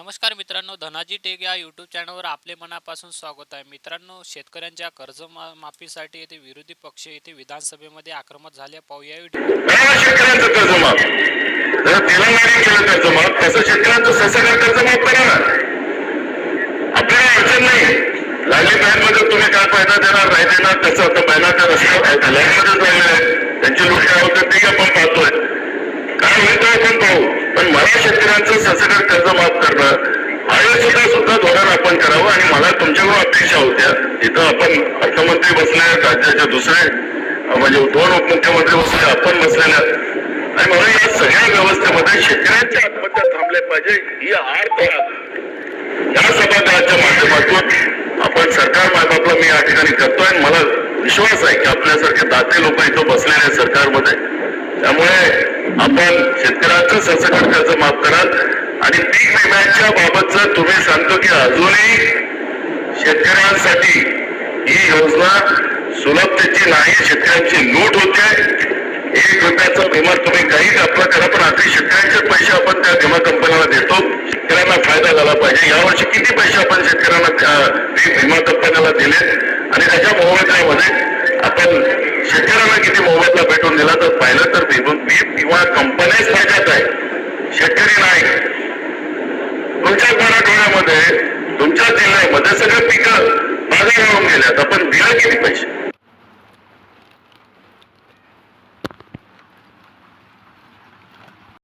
नमस्कार मित्रांनो धनाजी टेक या यूट्यूब चॅनलवर आपले मनापासून स्वागत आहे. मित्रांनो शेतकऱ्यांच्या कर्ज माफीसाठी येथे विरोधी पक्ष येथे विधानसभेमध्ये आक्रमक झाले. पाहूया शेतकऱ्यांचं कर्जमाफ तेलंगणाने केलं कर्जमाफ तसं शेतकऱ्यांचं कर्जमाफ करा ना आपल्याला अडचण नाही. लागली बँकमध्ये तुम्ही काय फायदा देणार नाही देणार आता रस्त्यावर काय ते आपण पाहतोय काय होतं आपण पाहू पण मला शेतकऱ्यांचं सरसकट कर्ज माफ करणं हे सुद्धा सुद्धा धोरण आपण करावं आणि मला तुमच्याकडून अपेक्षा होत्या. इथं आपण अर्थमंत्री बसले राज्याच्या दुसरे म्हणजे दोन उपमुख्यमंत्री बसले आपण बसलेले आणि मला या सगळ्या व्यवस्थेमध्ये शेतकऱ्यांच्या आत्महत्या थांबल्या पाहिजे ही आर्थ या सभागृहाच्या माध्यमातून आपण सरकार मायबापला मी या ठिकाणी करतोय आणि मला विश्वास आहे की आपल्यासारखे दाते लोक इथं बसलेले आहेत सरकारमध्ये. त्यामुळे आपण शेतकऱ्यांचं सरसकट कर्ज माफ कराल. आणि पीक विम्याच्या बाबतचं तुम्ही सांगतो की अजूनही शेतकऱ्यांसाठी ही योजना सुलभतेची नाही शेतकऱ्यांची लूट होते. एक रुपयाचा विमा तुम्ही काही आपला करा पण आधी शेतकऱ्यांचे पैसे आपण त्या विमा कंपन्याला देतो. शेतकऱ्यांना फायदा झाला पाहिजे. यावर्षी किती पैसे आपण शेतकऱ्यांना विमा कंपन्याला दिले? आणि त्याच्या मोबदल्यामध्ये आपण शेतकऱ्यांना किती मोबदला भेटून दिला? तर पाहिलं तर तुमच्या जिल्ह्यामध्ये सगळे पिकं मागे येऊन गेल्यात आपण दिलं किती पैसे?